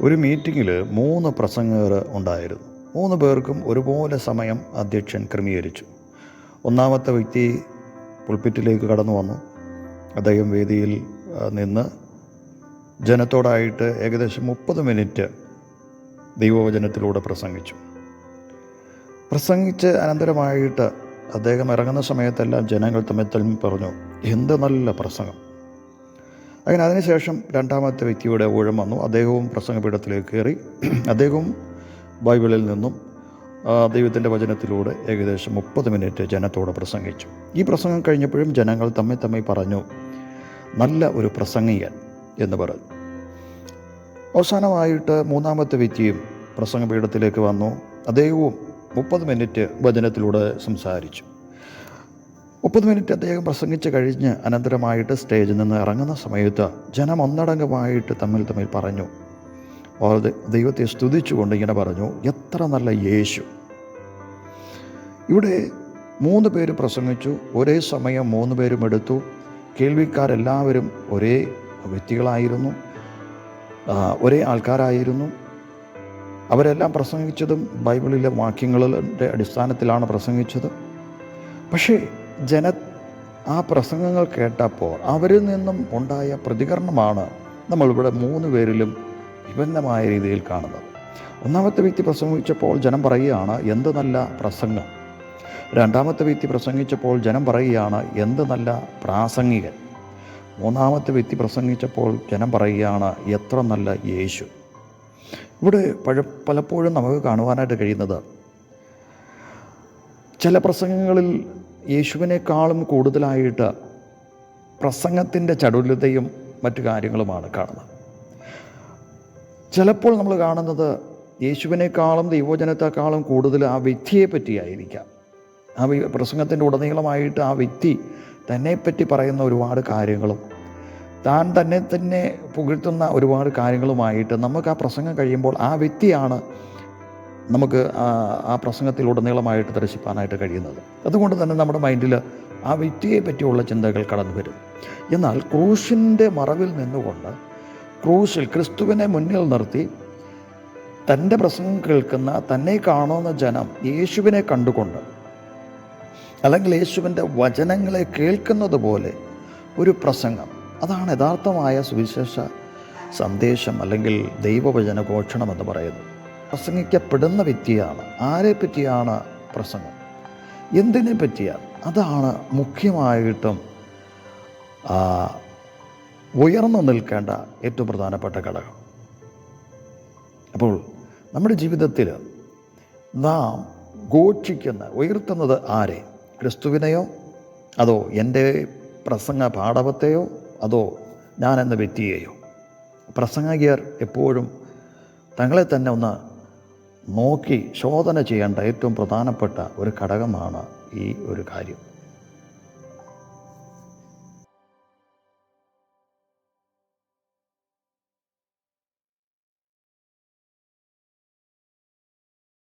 ഒരു മീറ്റിങ്ങിൽ മൂന്ന് പ്രസംഗകർ ഉണ്ടായിരുന്നു. മൂന്ന് പേർക്കും ഒരുപോലെ സമയം അധ്യക്ഷൻ ക്രമീകരിച്ചു. ഒന്നാമത്തെ വ്യക്തി പുൾപിറ്റിലേക്ക് കടന്നു വന്നു. അദ്ദേഹം വേദിയിൽ നിന്ന് ജനത്തോടായിട്ട് ഏകദേശം മുപ്പത് മിനിറ്റ് ദൈവവചനത്തിലൂടെ പ്രസംഗിച്ചു. പ്രസംഗിച്ച് അനന്തരമായിട്ട് അദ്ദേഹം ഇറങ്ങുന്ന സമയത്തെല്ലാം ജനങ്ങൾ തമ്മിൽ തമ്മിൽ പറഞ്ഞു എന്ത് നല്ല പ്രസംഗം. അങ്ങനെ അതിനുശേഷം രണ്ടാമത്തെ വ്യക്തിയുടെ ഊഴം വന്നു. അദ്ദേഹവും പ്രസംഗപീഠത്തിലേക്ക് കയറി. അദ്ദേഹവും ബൈബിളിൽ നിന്നും ദൈവത്തിന്റെ വചനത്തിലൂടെ ഏകദേശം മുപ്പത് മിനിറ്റ് ജനത്തോട് പ്രസംഗിച്ചു. ഈ പ്രസംഗം കഴിഞ്ഞപ്പോഴും ജനങ്ങൾ തമ്മിൽ തമ്മിൽ പറഞ്ഞു നല്ല ഒരു പ്രസംഗീയൻ എന്ന് പറഞ്ഞു. അവസാനമായിട്ട് മൂന്നാമത്തെ വ്യക്തിയും പ്രസംഗപീഠത്തിലേക്ക് വന്നു. അദ്ദേഹവും മുപ്പത് മിനിറ്റ് വചനത്തിലൂടെ സംസാരിച്ചു. മുപ്പത് മിനിറ്റ് അദ്ദേഹം പ്രസംഗിച്ച് കഴിഞ്ഞ് അനന്തരമായിട്ട് സ്റ്റേജിൽ നിന്ന് ഇറങ്ങുന്ന സമയത്ത് ജനം ഒന്നടങ്കമായിട്ട് തമ്മിൽ തമ്മിൽ പറഞ്ഞു. ദൈവത്തെ സ്തുതിച്ചുകൊണ്ട് ഇങ്ങനെ പറഞ്ഞു എത്ര നല്ല യേശു. ഇവിടെ മൂന്ന് പേര് പ്രസംഗിച്ചു ഒരേ സമയം മൂന്ന് പേരും എടുത്തു. കേൾവിക്കാരെല്ലാവരും ഒരേ വ്യക്തികളായിരുന്നു ഒരേ ആൾക്കാരായിരുന്നു. അവരെല്ലാം പ്രസംഗിച്ചതും ബൈബിളിലെ വാക്യങ്ങളുടെ അടിസ്ഥാനത്തിലാണ് പ്രസംഗിച്ചത്. പക്ഷേ ജന ആ പ്രസംഗങ്ങൾ കേട്ടപ്പോൾ അവരിൽ നിന്നും ഉണ്ടായ പ്രതികരണമാണ് നമ്മളിവിടെ മൂന്ന് പേരിലും വിഭിന്നമായ രീതിയിൽ കാണുന്നത്. ഒന്നാമത്തെ വ്യക്തി പ്രസംഗിച്ചപ്പോൾ ജനം പറയുകയാണ് എന്ത് നല്ല പ്രസംഗം. രണ്ടാമത്തെ വ്യക്തി പ്രസംഗിച്ചപ്പോൾ ജനം പറയുകയാണ് എന്ത് നല്ല പ്രാസംഗികൻ. മൂന്നാമത്തെ വ്യക്തി പ്രസംഗിച്ചപ്പോൾ ജനം പറയുകയാണ് എത്ര നല്ല യേശു. ഇവിടെ പഴ പലപ്പോഴും നമുക്ക് കാണുവാനായിട്ട് കഴിയുന്നത് ചില പ്രസംഗങ്ങളിൽ യേശുവിനേക്കാളും കൂടുതലായിട്ട് പ്രസംഗത്തിന്റെ ചടുലതയും മറ്റു കാര്യങ്ങളുമാണ് കാണുന്നത്. ചിലപ്പോൾ നമ്മൾ കാണുന്നത് യേശുവിനേക്കാളും ദൈവജനത്തെക്കാളും കൂടുതൽ ആ വ്യക്തിയെ പറ്റിയായിരിക്കാം. ആ പ്രസംഗത്തിന്റെ ഉടനീളമായിട്ട് ആ വ്യക്തി തന്നെപ്പറ്റി പറയുന്ന ഒരുപാട് കാര്യങ്ങളും താൻ തന്നെ തന്നെ പുകഴ്ത്തുന്ന ഒരുപാട് കാര്യങ്ങളുമായിട്ട് നമുക്ക് ആ പ്രസംഗം കഴിയുമ്പോൾ ആ വ്യക്തിയാണ് നമുക്ക് ആ പ്രസംഗത്തിലുടനീളമായിട്ട് ദർശിപ്പാനായിട്ട് കഴിയുന്നത്. അതുകൊണ്ട് തന്നെ നമ്മുടെ മൈൻഡിൽ ആ വ്യക്തിയെ പറ്റിയുള്ള ചിന്തകൾ കടന്നു വരും. എന്നാൽ ക്രൂശിന്റെ മറവിൽ നിന്നുകൊണ്ട് ക്രൂശിൽ ക്രിസ്തുവിനെ മുന്നിൽ നിർത്തി തന്റെ പ്രസംഗം കേൾക്കുന്ന തന്നെ കാണുന്ന ജനം യേശുവിനെ കണ്ടുകൊണ്ട് അല്ലെങ്കിൽ യേശുവിന്റെ വചനങ്ങളെ കേൾക്കുന്നത് പോലെ ഒരു പ്രസംഗം. അതാണ് യഥാർത്ഥമായ സുവിശേഷ സന്ദേശം അല്ലെങ്കിൽ ദൈവവചന ഘോഷണം എന്ന് പറയുന്നത്. പ്രസംഗിക്കപ്പെടുന്ന വ്യക്തിയാണ്. ആരെ പറ്റിയാണ് പ്രസംഗം? എന്തിനെ പറ്റിയാണ്? അതാണ് മുഖ്യമായിട്ടും ഉയർന്നു നിൽക്കേണ്ട ഏറ്റവും പ്രധാനപ്പെട്ട ഘടകം. അപ്പോൾ നമ്മുടെ ജീവിതത്തിൽ നാം ഘോഷിക്കുന്ന ഉയർത്തുന്നത് ആരെ? ക്രിസ്തുവിനെയോ? അതോ എന്റെ പ്രസംഗ പാഠവത്തെയോ? അതോ ഞാൻ എന്ന വ്യക്തിയെയോ? പ്രസംഗകർ എപ്പോഴും തങ്ങളെ തന്നെ ഒന്ന് നോക്കി ശോധന ചെയ്യേണ്ട ഏറ്റവും പ്രധാനപ്പെട്ട ഒരു ഘടകമാണ് ഈ ഒരു കാര്യം.